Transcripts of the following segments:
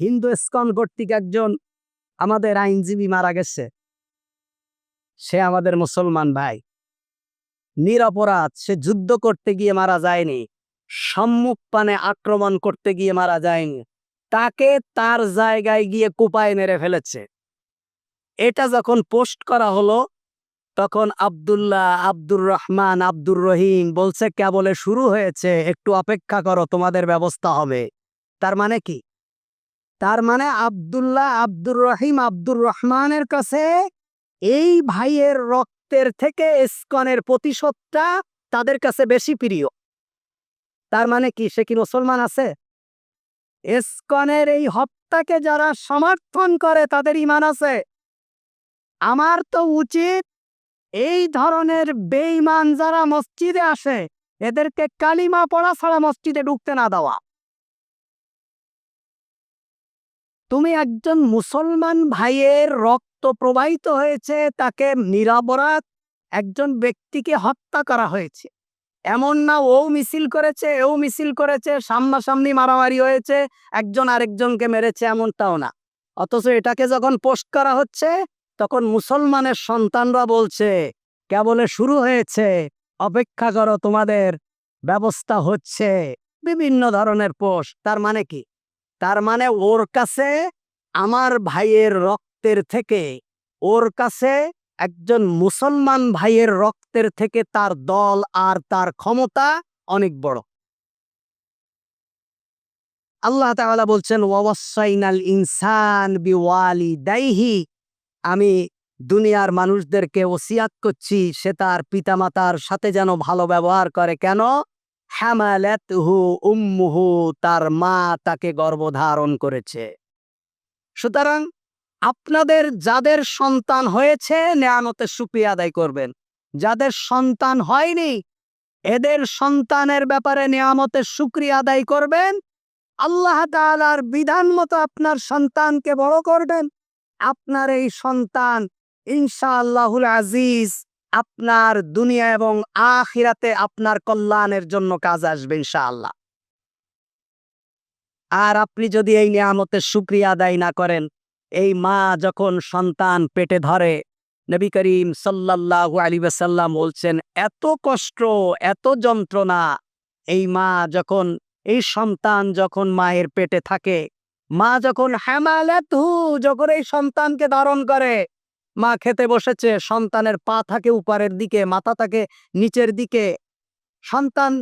হিন্দু স্কন কর্তৃক একজন আমাদের আইনজীবী মারা গেছে। সে আমাদের মুসলমান ভাই। নিরপরাধ, সে যুদ্ধ করতে গিয়ে মারা যায়নি। সম্মুখ পানে আক্রমণ করতে গিয়ে মারা যায়নি। তাকে তার জায়গায় গিয়ে কুপায় মেরে ফেলেছে। এটা যখন পোস্ট করা হলো, তখন আব্দুল্লাহ আব্দুর রহমান আব্দুর রহিম বলছে, কেবলে শুরু হয়েছে, একটু অপেক্ষা করো, তোমাদের ব্যবস্থা হবে। তার মানে কি? তার মানে আব্দুল্লাহ আব্দুর রহিম আব্দুর রহমানের কাছে এই ভাইয়ের রক্তের থেকে ইস্কনের প্রতিশোধটা তাদের কাছে বেশি প্রিয়। তার মানে কি, সে কি মুসলমান আছে? ইস্কনের এই হত্যাকে যারা সমর্থন করে তাদের ইমান আছে। আমার তো উচিত এই ধরনের বেঈমান যারা মসজিদে আসে, এদেরকে কালিমা পড়া ছাড়া মসজিদে ঢুকতে না দেওয়া। তুমি একজন মুসলমান ভাইয়ের রক্ত প্রবাহিত হয়েছে, তাকে নিরাপরাধ একজন ব্যক্তিকে হত্যা করা হয়েছে। এমন না, ও মিছিল করেছে এও মিছিল করেছে, সামনাসামনি মারামারি হয়েছে, একজন আরেকজনকে মেরেছে, এমনটাও না। অথচ এটাকে যখন পোস্ট করা হচ্ছে, তখন মুসলমানের সন্তানরা বলছে, কেবলে শুরু হয়েছে, অপেক্ষা করো, তোমাদের ব্যবস্থা হচ্ছে। বিভিন্ন ধরনের পোস্ট, তার মানে কি? তার মানে ওর কাছে, আমার ভাইয়ের রক্তের থেকে, ওর কাছে একজন মুসলমান ভাইয়ের রক্তের থেকে তার দল আর তার ক্ষমতা অনেক বড়। আল্লাহ বলছেন ওয়াসাইনাল ইনসান বিওয়ালি দাইহি আমি দুনিয়ার মানুষদেরকে ওসিয়াত করছি, সে তার পিতামাতার সাথে যেন ভালো ব্যবহার করে। কেন? হ্যামালাতহু উম্মুহু, তার মা তাকে গর্ভধারণ করেছে। সুতরাং আপনাদের যাদের সন্তান হয়েছে নেয়ামতের সুক্রিয়া আদায় করবেন। যাদের সন্তান হয়নি, এদের সন্তানের ব্যাপারে নেয়ামতের সুক্রিয়া আদায় করবেন। আল্লাহ তাআলার বিধান মতো আপনার সন্তানকে বড় করবেন। আপনার এই সন্তান ইনশাআল্লাহুল আজিজ আপনার দুনিয়া এবং আখিরাতে আপনার কল্যাণের জন্য কাজ আসবে, ইনশাআল্লাহ। আর আপনি যদি এই নিয়ামতের সুক্রিয়া আদায় না করেন, এই মা যখন সন্তান পেটে ধরে, নবী করিম সাল্লাল্লাহু আলাইহি ওয়াসাল্লাম বলছেন, এত কষ্ট, এত যন্ত্রণা। এই মা যখন, এই সন্তান যখন মায়ের পেটে থাকে, মা যখন হ্যামালাতহু যখন এই সন্তানকে ধারণ করে মা খেতে বসেছে, সন্তানের পা থাকে উপরের দিকে, মাথা থাকে নিচের দিকে। সন্তান,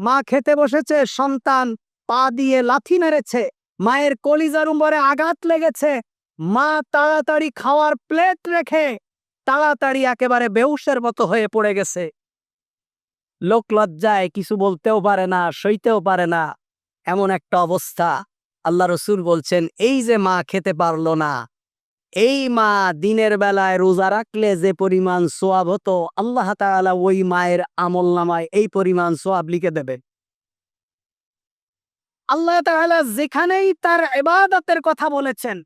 মা খেতে বসেছে, সন্তান পা দিয়ে লাথি মেরেছে, মায়ের কলিজার উপরে আঘাত লেগেছে। মা তাড়াতাড়ি খাওয়ার প্লেট রেখে তাড়াতাড়ি একেবারে বেউসের মতো হয়ে পড়ে গেছে। লোক লজ্জায় কিছু বলতেও পারে না, সইতেও পারে না। এমন একটা অবস্থা। আল্লাহ রসুল বলছেন, এই যে মা খেতে পারল না এই মা দিনের বেলায় রোজা রাখলে যে পরিমাণ সোয়াব হতো, আল্লাহ তাআলা ওই মায়ের আমল নামায় এই পরিমাণ সোয়াব লিখে দেবে। আল্লাহ তাআলা যেখানেই তার এবাদতের কথা বলেছেন,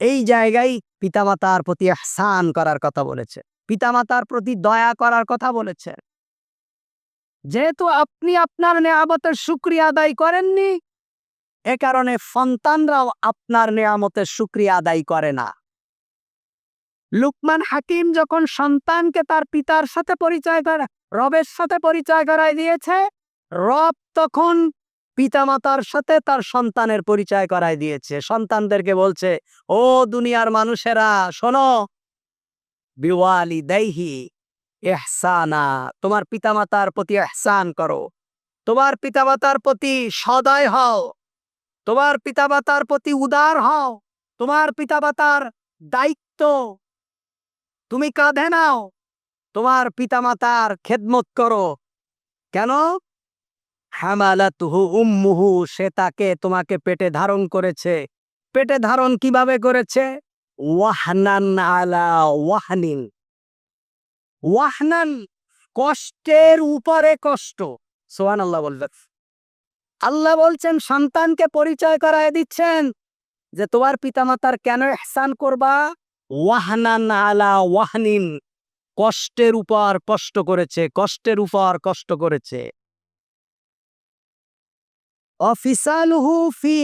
এই জায়গায় পিতামাতার প্রতি ইহসান করার কথা বলেছে, পিতামাতার প্রতি দয়া করার কথা বলেছে। যেহেতু আপনি আপনার নেয়ামতের শুক্রিয়া আদায় করেননি এ কারণে সন্তানরাও আপনার নেয়ামতের শুক্রিয়া আদায় করে না। লুকমান হাকিম যখন সন্তানকে তার পিতার সাথে পরিচয় করে, রবের সাথে পরিচয় করায় দিয়েছে, রব তখন পিতামাতার সাথে তার সন্তানের পরিচয় করায় দিয়েছে। সন্তানদেরকে বলছে, ও দুনিয়ার মানুষেরা, শোনো বিওয়ালি দেহি এহসানা তোমার পিতামাতার প্রতি এহসান করো। তোমার পিতামাতার প্রতি সদয় হও। তোমার পিতামাতার প্রতি উদার হও, তোমার পিতামাতার দায়িত্ব। তুমি কাঁধে নাও, তোমার পিতামাতার খেদমত করো। কেন? হামালাতুহু উম্মুহু, সে তাকে তোমাকে পেটে ধারণ করেছে। পেটে ধারণ কীভাবে করেছে? ওয়াহনান আলা ওয়াহনিন। ওয়াহনান কষ্টের উপরে কষ্ট। সোহান আল্লাহ আল্লাহ বলছেন, সন্তানকে পরিচয় করায় দিচ্ছেন যে তোমার পিতামাতার কেন এহসান করবা? ওয়াহনান আলা ওয়াহনিন। কষ্টের উপর কষ্ট করেছে, কষ্টের উপর কষ্ট করেছে। ফি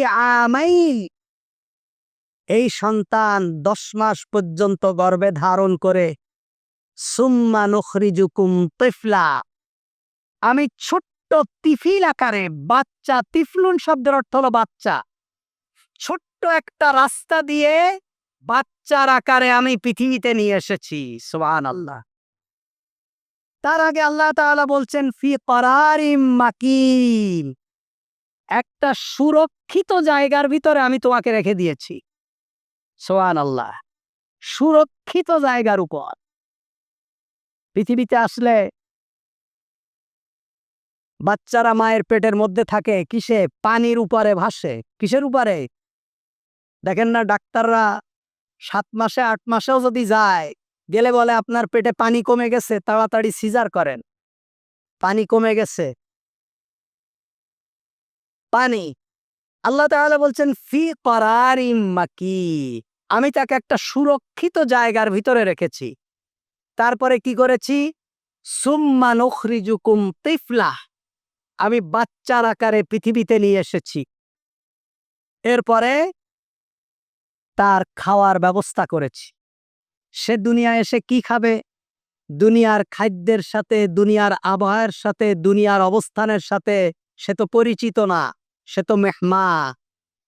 এই সন্তান দশ মাস পর্যন্ত গর্ভে ধারণ করে, সুম্মা নখরিজুকুম তেফলা। আমি ছোট্ট তিফিল আকারে, বাচ্চা, তিফলুন শব্দের অর্থ হলো বাচ্চা। ছোট্ট একটা রাস্তা দিয়ে বাচ্চার আকারে আমি পৃথিবীতে নিয়ে এসেছি সুবহান আল্লাহ তার আগে আল্লাহ তাআলা বলছেন, ফি করারিম মাকিম একটা সুরক্ষিত জায়গার ভিতরে আমি তোমাকে রেখে দিয়েছি সোয়ান আল্লাহ সুরক্ষিত জায়গার উপর। পৃথিবীতে আসলে বাচ্চারা মায়ের পেটের মধ্যে থাকে, কিসে? পানির উপরে ভাসে। কিসের উপরে? দেখেন না, ডাক্তাররা সাত মাসে, আট মাসেও যদি যায়, গেলে বলে আপনার পেটে পানি কমে গেছে, তাড়াতাড়ি সিজার করেন। পানি কমে গেছে। পানি। আল্লাহ তাআলা বলছেন, ফি করারিম মাকি। আমি তাকে একটা সুরক্ষিত জায়গার ভিতরে রেখেছি। তারপরে কি করেছি? সুম্মা নখরিজুকুম তিফলা। আমি বাচ্চার আকারে পৃথিবীতে নিয়ে এসেছি। এরপরে তার খাওয়ার ব্যবস্থা করেছি। সে দুনিয়া এসে কি খাবে? দুনিয়ার খাদ্যের সাথে, দুনিয়ার আবহাওয়ার সাথে, দুনিয়ার অবস্থানের সাথে সে তো পরিচিত না, সে তো মেহমা।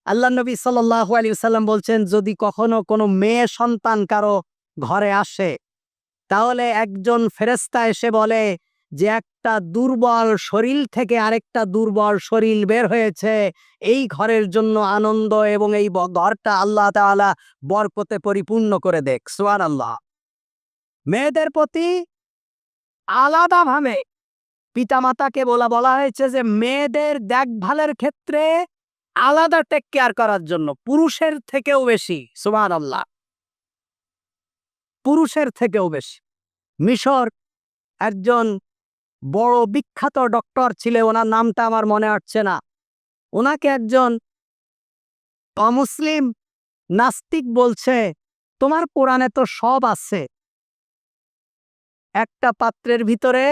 আল্লাহ নবী সাল্লাহ আলী সাল্লাম বলছেন, যদি কখনো কোনো মেয়ে সন্তান কারও ঘরে আসে, তাহলে একজন ফেরেস্তা এসে বলে যে একটা দুর্বল শরীর থেকে আরেকটা দুর্বল শরীর বের হয়েছে, এই ঘরের জন্য আনন্দ এবং এই ঘরটা আল্লাহ তাআলা বরকতে পরিপূর্ণ করে দেখ সোয়ান আল্লাহ মেয়েদের প্রতি আলাদাভাবে পিতামাতাকে বলা বলা হয়েছে যে মেয়েদের দেখভালের ক্ষেত্রে আলাদা টেক কেয়ার করার জন্য, পুরুষের থেকেও বেশি সুমান আল্লাহ পুরুষের থেকেও বেশি। মিশর একজন বড় বিখ্যাত ডক্টর ছিলেন ওনার নামটা আমার মনে আসছে না। ওনাকে একজন অমুসলিম নাস্তিক বলছে, তোমার কোরআনে তো সব আছে। একটা পাত্রের ভিতরে,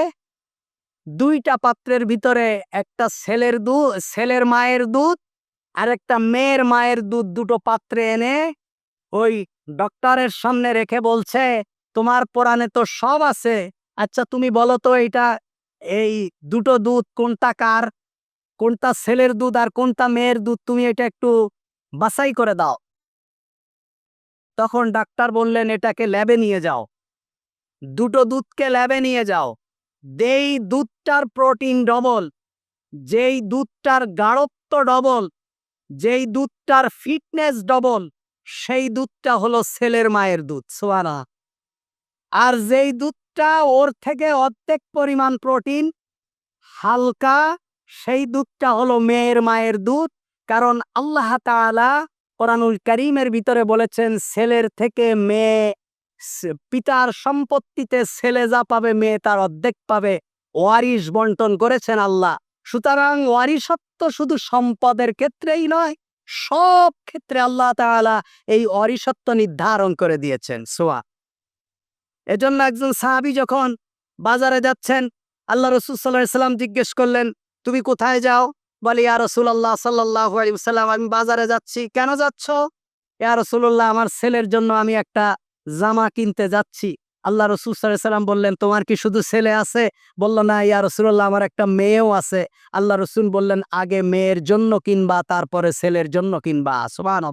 দুইটা পাত্রের ভিতরে, একটা ছেলের দুধ ছেলের মায়ের দুধ আর একটা মেয়ের মায়ের দুধ দুটো পাত্রে এনে ওই ডক্টরের সামনে রেখে বলছে, তোমার কোরআনে তো সব আছে। আচ্ছা তুমি বলো তো এটা এই দুটো দুধ, কোনটা কার, কোনটা ছেলের দুধ আর কোনটা মেয়ের দুধ, তুমি এটা একটু বাছাই করে দাও। তখন ডাক্তার বললেন, এটাকে ল্যাবে নিয়ে যাও। দুটো দুধকে ল্যাবে নিয়ে যাও। যেই দুধটার প্রোটিন ডবল, যেই দুধটার গাঢ়ত্ব ডবল, যেই দুধটার ফিটনেস ডবল, সেই দুধটা হলো ছেলের মায়ের দুধ। সোয়ানা আর যেই দুধটা ওর থেকে অর্ধেক পরিমাণ প্রোটিন, হালকা, সেই দুধটা হলো মেয়ের মায়ের দুধ, কারণ আল্লাহ তাআলা কোরআনুল করিমের ভিতরে বলেছেন, ছেলের থেকে মেয়ে পিতার সম্পত্তিতে ছেলে যা পাবে, মেয়ে তার অর্ধেক পাবে। ওয়ারিশ বন্টন করেছেন আল্লাহ। সুতরাং ওয়ারিশত্ব শুধু সম্পদের ক্ষেত্রেই নয়, সব ক্ষেত্রে আল্লাহ তাআলা এই অরিসত্ব নির্ধারণ করে দিয়েছেন। সোয়া এজন্য একজন সাহাবি যখন বাজারে যাচ্ছেন, আল্লাহ রসুল সাল্লাহ সাল্লাম জিজ্ঞেস করলেন, তুমি কোথায় যাও? বলে, ইয়া রসুল আল্লাহ সাল্লাহ সাল্লাম আমি বাজারে যাচ্ছি। কেন যাচ্ছ? ইয়া রসুল্লাহ আমার ছেলের জন্য আমি একটা জামা কিনতে যাচ্ছি। আল্লাহ রসুল সাল্লাম বললেন, তোমার কি শুধু ছেলে আছে? বলল, না, ইয়া রসুল্লাহ আমার একটা মেয়েও আছে। আল্লাহ রসুল বললেন, আগে মেয়ের জন্য কিনবা, তারপরে ছেলের জন্য কিনবা। সোমান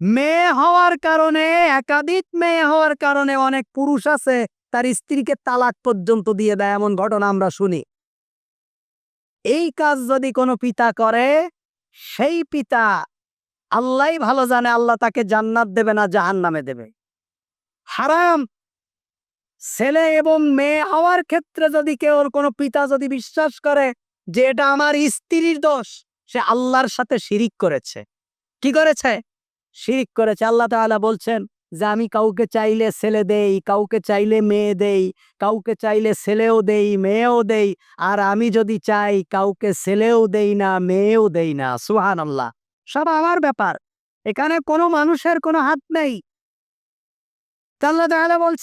মেয়ে হওয়ার কারণে, একাধিক মেয়ে হওয়ার কারণে অনেক পুরুষ আছে, তার স্ত্রীকে তালাক পর্যন্ত দিয়ে দেয়, এমন ঘটনা আমরা শুনি। এই কাজ যদি কোনো পিতা করে, সেই পিতা আল্লাহই ভালো জানে, আল্লাহ তাকে জান্নাত দেবে না জাহান নামে দেবে। হারাম! ছেলে এবং মেয়ে হওয়ার ক্ষেত্রে যদি কেউ, কোনো পিতা যদি বিশ্বাস করে যে এটা আমার স্ত্রীর দোষ, সে আল্লাহর সাথে শিরিক করেছে। কি করেছে? শিরিক করেছে আল্লাহ তালা বলছেন যে, আমি কাউকে চাইলে ছেলে দেই, কাউকে চাইলে মেয়ে দেই, কাউকে চাইলে ছেলেও দেই, মেয়েও দেই, আর আমি যদি চাই কাউকে ছেলেও দেই না, মেয়েও দেই না। সুহান আল্লাহ সব আমার ব্যাপার। এখানে কোনো মানুষের কোনো হাত নেই। আল্লাহ তাআলা বলছেন